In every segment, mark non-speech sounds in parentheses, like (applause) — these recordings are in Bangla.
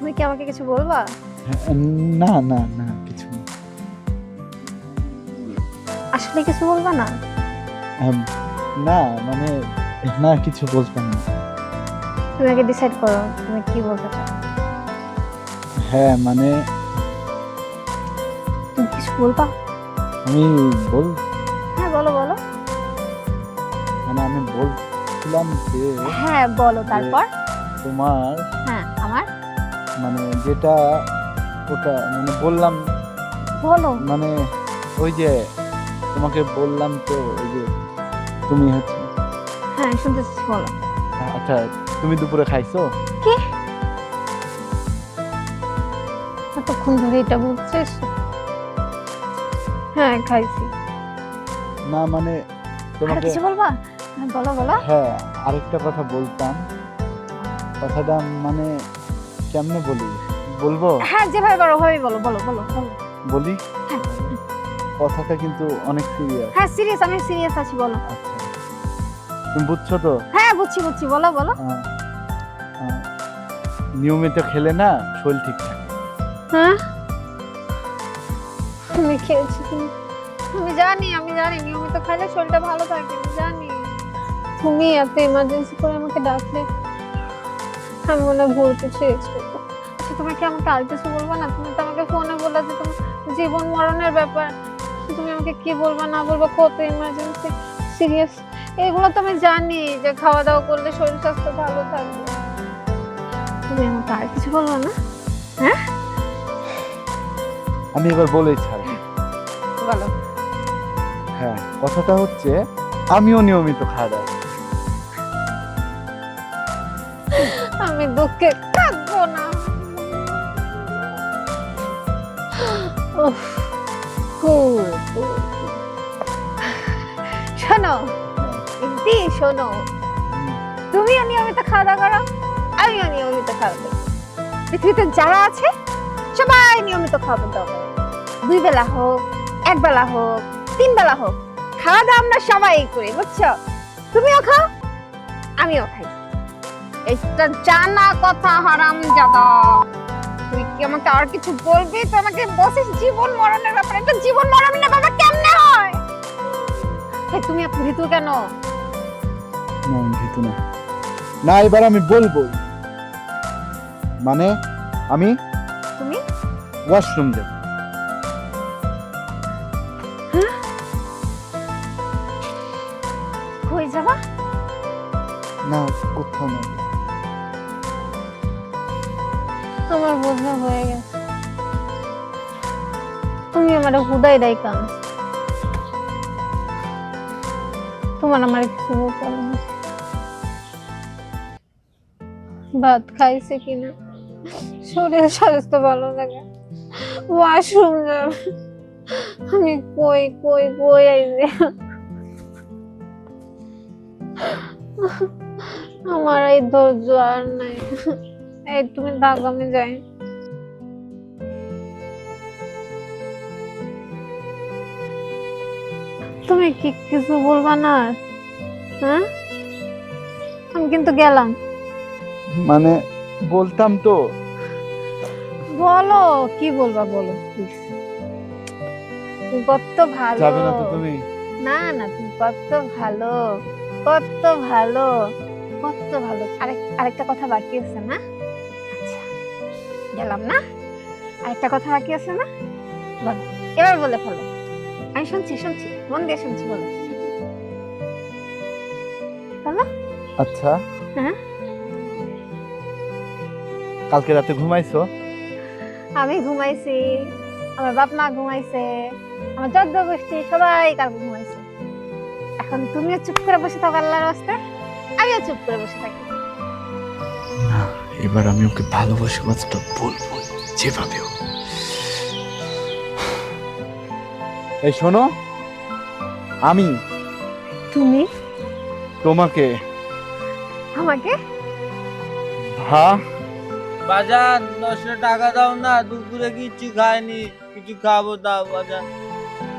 তুমি কি আমাকে কিছু বলবা? হ্যাঁ, না না না কিছু আসলে কিছু বলবা না? না মানে না কিছু বলতাম না। তুমি আগে ডিসাইড করো তুমি কি বলতে চাও। হ্যাঁ মানে তুমি কিছু বলবা? আমি বল। হ্যাঁ বলো বলো। মানে আমি বলছিলাম যে হ্যাঁ বলো তারপর। তোমার হ্যাঁ। মানে যেটা ওটা মানে বললাম বলো। মানে ওই যে তোমাকে বললাম তো ওই যে তুমি হচ্ছে হ্যাঁ শুনতে বলো। আচ্ছা তুমি দুপুরে খাইছো? কি? এতক্ষণ ধরে এটা বলছিস? হ্যাঁ খাইছি। না মানে তোমাকে কিছু বলবা? হ্যাঁ, বলো বলো। হ্যাঁ আরেকটা কথা বলতাম। কথাটা মানে কেমনে বলি? বলব? হ্যাঁ যেভাবে পারো ওভাবেই বলো বলো বলো বলো। বলি? হ্যাঁ। কথাটা কিন্তু অনেক সিরিয়াস হ্যাঁ সিরিয়াস আমি সিরিয়াস আছি বলো। আচ্ছা। তুমি বুঝছ তো? হ্যাঁ বুঝছি বুঝছি বলো বলো। আহ, আহ, নিয়মিত খেলে না শরীর ঠিক থাকে হ্যাঁ? তুমি খেয়েছি তুমি। আমি জানি আমি জানি নিয়মিত খেলে শরীরটা ভালো থাকে আমি জানি। তুমি এত ইমার্জেন্সি করে আমাকে ডাকলে। আমি মনে হয় ভুল কিছু এক্সপেক্ট আচ্ছা তুমি কি আমাকে আর কিছু বলব না? তুমি তো আমাকে ফোনে বললে যে তোমার জীবন মরণের ব্যাপার। তুমি আমাকে কি বলবা না বলবা? কত ইমার্জেন্সি সিরিয়াস এগুলো তো আমি জানি যে খাওয়া দাওয়া করলে শরীর স্বাস্থ্য ভালো থাকবে। তুমি আমাকে আর কিছু বলবা না? হ্যাঁ? আমি এবার বলেই ছাড় বলো। হ্যাঁ কথাটা হচ্ছে আমিও নিয়মিত খাওয়া দাওয়া আমি দুঃখে থাকব না. শোনো ইন্দি শোনো। তুমিও নিয়মিত খাওয়া দাওয়া করো, আমিও নিয়মিত খাওয়া দাওয়া পৃথিবীতে যারা আছে, সবাই নিয়মিত খাওয়া দাওয়া দুই বেলা হোক, এক বেলা হোক, তিন বেলা হোক, খাওয়া দাওয়া আমরা সবাই করি, বুঝছ? তুমিও খাও, আমিও খাই। এটা জানা কথা হারাম জাদা। তুই কি আমাকে আর কিছু বলবি? তো আমাকে বসিস জীবন মরণের ব্যাপারে। এটা জীবন মরণের ব্যাপার কেমনে হয়? তুমি এত ভীতু কেন? না ভীতু না। না এবার আমি বলব। মানে আমি তুমি? ওয়াশরুম যাব। কই যাবা? না কোথাও না। আমার বোঝা হয়ে গেছে। তুমি আমার হুদাই দাই কান? তোমার আমার কিছু ভাত খাইছে কিনা? শরীর স্বাস্থ্য ভালো লাগে ওয়াশরুম আমি কই কই কই আইছে আমার এই ধৈর্য আর নাই। এই তুমি থাক আমি যাই। তুমি কি কিছু বলবা না? হ্যাঁ? আমি কিন্তু গেলাম। মানে বলতাম তো। বলো কি বলবা বলো প্লিজ কত ভালো। যাবে না তো তুমি? না না তুমি কত ভালো কত ভালো কত ভালো। আরেক আরেকটা কথা বাকি আছে না? গেলাম না? আরেকটা কথা বাকি আছে না? বলো। এবার বলে ফেলো। আমি শুনছি শুনছি। মন দিয়ে শুনছি বলো। আচ্ছা। হ্যাঁ? কালকে রাতে ঘুমাইছো? আমি ঘুমাইছি। আমার বাপ মা ঘুমাইছে। আমার যজ্ঞ গোষ্ঠী সবাই কালকে ঘুমাইছে। এখন তুমিও চুপ করে বসে থাকো আল্লাহর রাস্তায়। আমিও চুপ করে বসে থাকি। এবার আমি ওকে ভালোবাসি কথাটা বলব যেভাবে হোক। এই শোনো আমি তুমি? তোমাকে আমাকে? হ্যাঁ বাজান দশটা টাকা দাও না দুপুরে কিছু খাইনি কিছু খাব দাও বাজার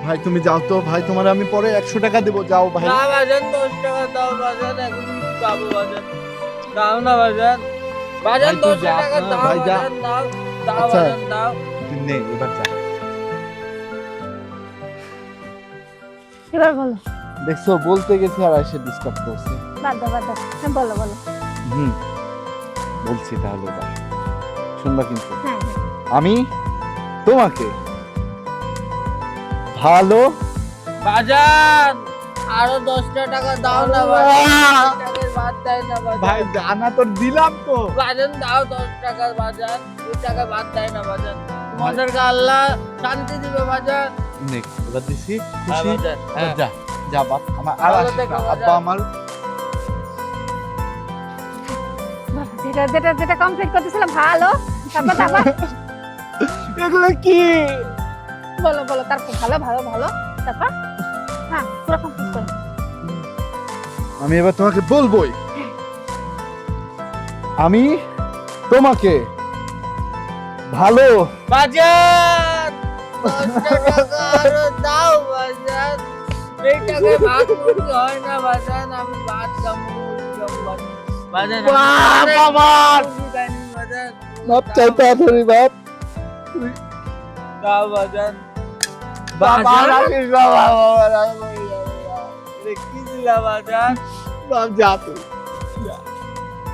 ভাই তুমি যাও তো ভাই তোমার আমি পরে একশো টাকা দেবো যাও ভাই। না বাজান দশ টাকা দাও বাজার এখন খাব বাজান। দাও না বাজান। বাজান যা, টাকা দাও বাজান দাও দাও আচ্ছা। বাজান দাও। নে এবার যা। এবার বলো। দেখছ বলতে গেছি আর এসে ডিস্টার্ব করছে। বাদ দাও বাদ দাও। হ্যাঁ বলো বলো। হুম বলছি তাহলে এবার। শুনবা কিন্তু। হ্যাঁ হ্যাঁ। আমি তোমাকে ভালো বাজান আরও দশটা টাকা দাও না দশ বাদ দেয় না ভাই তোর দিলাম তো। বাজান দাও দশ টাকা বাজান দু টাকা বাদ দেয় না বাজান। তোমাদেরকে আল্লাহ শান্তি দিবে বাজান। নে এবার দিছি হ্যাঁ, খুশি। হ্যাঁ। যা যা বাপ আমার আর। আব্বা আমার যেটা যেটা যেটা কমপ্লিট করতেছিলাম ভালো। তারপর তারপর (laughs) এগুলো কি? বলো বলো তারপর ভালো ভালো ভালো। তারপর? হ্যাঁ পুরো কমপ্লিট করো। আমি এবার তোমাকে বলবোই। আমি তোমাকে ভালো দশটা দাও বাজান! এই টাকায় ভাত হয় না বাজান। আমি ভাত খাব মুরগি খাব বাজান। বাজান। আমি বাপ অনেক আমার! মুরগি খাইনি বাজান। বাপ চাইতে আসরি দাও বাজান। বাপ আর বাজান আসিস দিলা বাজান। বাপ যা তুই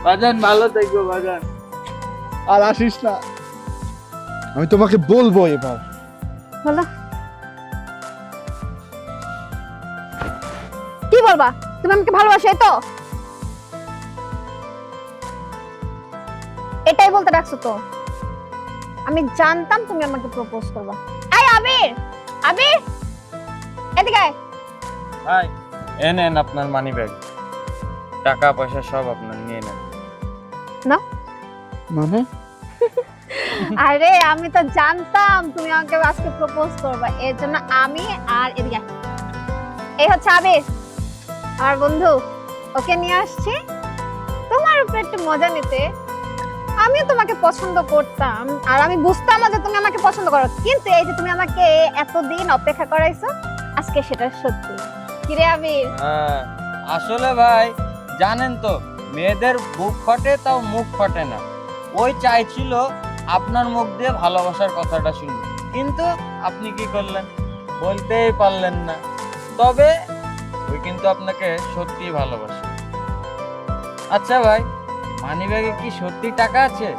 বাজান ভালো থেকো বাজান। আর আসিস না। আমি তোমাকে বলব এবার। বলো। কি বলবা? তুমি আমাকে ভালোবাসো এই তো? এটাই বলতে ডাকছো তো? আমি জানতাম তুমি আমাকে প্রপোজ করবা। আই আবির! আবির! এদিকে আয়। ভাই। এ নেন আপনার মানি ব্যাগ টাকা পয়সা সব আপনার নিয়ে নেন। না? মানে? আরে আমি তো জানতাম তুমি আমাকে আজকে প্রপোজ করবা। এর জন্য আমি আর এদিকে এই হচ্ছে আবির। আর বন্ধু ওকে নিয়ে আসছি। তোমার উপরে একটু মজা নিতে। আমিও তোমাকে পছন্দ করতাম। আর আমি বুঝতাম না যে তুমি আমাকে পছন্দ করো। কিন্তু এই যে তুমি আমাকে এতদিন অপেক্ষা করাইছো আজকে সেটা সত্যি। কিরে আবির? হ্যাঁ আসলে ভাই জানেন তো মেয়েদের বুক ফাটে তাও মুখ ফাটে না। ওই চাইছিল আপনার মুখ দিয়ে ভালোবাসার কথাটা শুনবে কিন্তু আপনি কি করলেন? বলতেই পারলেন না। তবে ওই কিন্তু আপনাকে সত্যিই ভালোবাসে। আচ্ছা ভাই মানি ব্যাগে কি সত্যি টাকা আছে?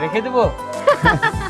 রেখে দেবো? (laughs)